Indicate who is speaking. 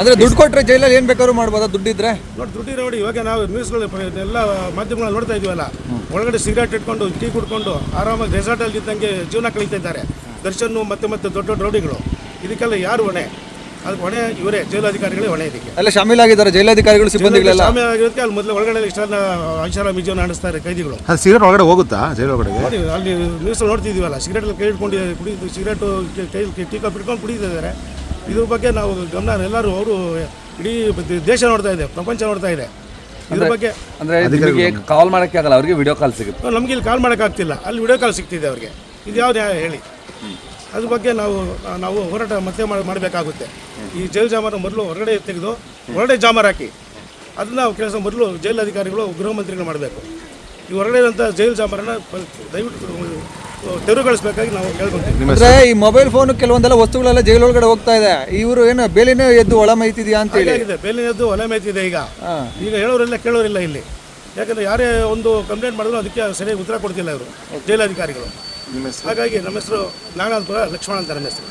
Speaker 1: ಅಂದ್ರೆ ದುಡ್ಡು ಕೊಟ್ಟರೆ ಜೈಲಲ್ಲಿ ಏನ್ ಬೇಕಾದ್ರೂ ಮಾಡ್ಬೋದಾ? ದುಡ್ಡಿದ್ರೆ
Speaker 2: ನೋಡಿ ದುಡ್ಡಿ ನೋಡಿ ಇವಾಗ ನಾವು ನ್ಯೂಸ್ಗಳು ಎಲ್ಲ ಮಾಧ್ಯಮಗಳು ನೋಡ್ತಾ ಇದೀವಲ್ಲ. ಒಳಗಡೆ ಸಿಗರೇಟ್ ಇಟ್ಕೊಂಡು ಟೀ ಕುಡ್ಕೊಂಡು ಆರಾಮಾಗಿ ರೆಸಾರ್ಟಲ್ಲಿ ಇದ್ದಂಗೆ ಜೀವನ ಕಳೀತಾ ಇದ್ದಾರೆ. ದರ್ಶನ್ ಮತ್ತೆ ಮತ್ತೆ ದೊಡ್ಡ ದೊಡ್ಡ ರೌಡಿಗಳು. ಇದಕ್ಕೆಲ್ಲ ಯಾರು ಹೊಣೆ? ಅದಕ್ಕೆ ಹೊಣೆ ಇವರೇ ಜೈಲಾಧಿಕಾರಿಗಳೇ ಹೊಣೆ ಇದಕ್ಕೆ.
Speaker 1: ಎಲ್ಲ ಶಾಮೀಲಾಗಿದ್ದಾರೆ ಜೈಲಾಧಿಕಾರಿಗಳು ಸಿಬ್ಬಂದಿಗಳೆಲ್ಲ.
Speaker 2: ಆಗಿರೋದಕ್ಕೆ ಅಲ್ಲಿ ಮೊದಲು ಒಳಗಡೆ ಇಷ್ಟೆಲ್ಲ ಐಷಾರಾಮಿ ಜೀವನ ನಡೆಸ್ತಾರೆ ಕೈದಿಗಳು.
Speaker 3: ಅದು ಸಿಗರೇಟ್ ಒಳಗಡೆ ಹೋಗುತ್ತಾ ಜೈಲ ಒಳಗಡೆ
Speaker 2: ನೋಡಿ ಅಲ್ಲಿ ನ್ಯೂಸ್ ನೋಡ್ತಿದೀವಲ್ಲ ಸಿಗರೇಟ್ ಕೈ ಇಟ್ಕೊಂಡು ಕುಡಿದು ಸಿಗರೇಟು ಕೈ ಟೀ ಕಾಫಿ ಇದ್ದಾರೆ. ಕುಡಿತಿದ್ದಾರೆ ಇದ್ರ ಬಗ್ಗೆ ನಾವು ಗಮನ ಎಲ್ಲರೂ ಅವರು ಇಡೀ ದೇಶ ನೋಡ್ತಾ ಇದೆ ಪ್ರಪಂಚ ನೋಡ್ತಾ ಇದೆ. ಇದ್ರ ಬಗ್ಗೆ
Speaker 4: ಅಂದ್ರೆ ನಿಮಗೆ ಕಾಲ್ ಮಾಡಕ್ಕೆ ಆಗಲ್ಲ ಅವ್ರಿಗೆ ವಿಡಿಯೋ ಕಾಲ್ ಸಿಗುತ್ತೆ.
Speaker 2: ನಮಗೆ ಇಲ್ಲಿ ಕಾಲ್ ಮಾಡೋಕ್ಕಾಗ್ತಿಲ್ಲ ಅಲ್ಲಿ ವಿಡಿಯೋ ಕಾಲ್ ಸಿಗ್ತಿದೆ ಅವ್ರಿಗೆ. ಇದು ಯಾವ್ದು ನ್ಯಾಯ ಹೇಳಿ. ಅದ್ರ ಬಗ್ಗೆ ನಾವು ನಾವು ಹೋರಾಟ ಮತ್ತೆ ಮಾಡ್- ಮಾಡಬೇಕಾಗುತ್ತೆ. ಈ ಜೈಲು ಜಾಮರ ಮೊದಲು ಹೊರಗಡೆ ತೆಗೆದು ಹೊರಗಡೆ ಜಾಮರ್ ಹಾಕಿ. ಅದನ್ನ ಕೆಲಸ ಮೊದಲು ಜೈಲು ಅಧಿಕಾರಿಗಳು ಗೃಹ ಮಂತ್ರಿಗಳು ಮಾಡಬೇಕು. ಈ ಹೊರಗಡೆ ಇರೋಂಥ ಜೈಲು ಜಾಮರನ್ನ ದಯವಿಟ್ಟು ತೆರವುಗೊಳಿಸ್ಬೇಕಾಗಿ ನಾವು ಕೇಳ್ಕೊಂತೀವಿ
Speaker 1: ಅಂದ್ರೆ ಈ ಮೊಬೈಲ್ ಫೋನ್ ಕೆಲವೊಂದೆಲ್ಲ ವಸ್ತುಗಳೆಲ್ಲ ಜೈಲೊಳಗಡೆ ಹೋಗ್ತಾ ಇದೆ ಇವರು ಏನು ಬೇಲಿನೇ ಎದ್ದು ಒಳ ಮೈತಿದ್ಯಾ ಅಂತ ಹೇಳಿ
Speaker 2: ಆಗಿದೆ ಬೇಲಿನದ್ದು ಒಲೆ ಮೇಯ್ತಿದೆ ಈಗ. ಈಗ ಹೇಳೋರಿಲ್ಲ ಕೇಳೋರಿಲ್ಲ ಇಲ್ಲಿ. ಯಾಕಂದ್ರೆ ಯಾರೇ ಒಂದು ಕಂಪ್ಲೇಂಟ್ ಮಾಡಿದ್ರು ಅದಕ್ಕೆ ಸರಿಯಾಗಿ ಉತ್ತರ ಕೊಡ್ತಿಲ್ಲ ಇವರು. ಜೈಲಾಧಿಕಾರಿಗಳು. ಹಾಗಾಗಿ ನಮ್ಮ ಹೆಸರು ನಾಗನಾಥಪುರ ಲಕ್ಷ್ಮಣ ಅಂತ ನಮ್ಮ ಹೆಸರು.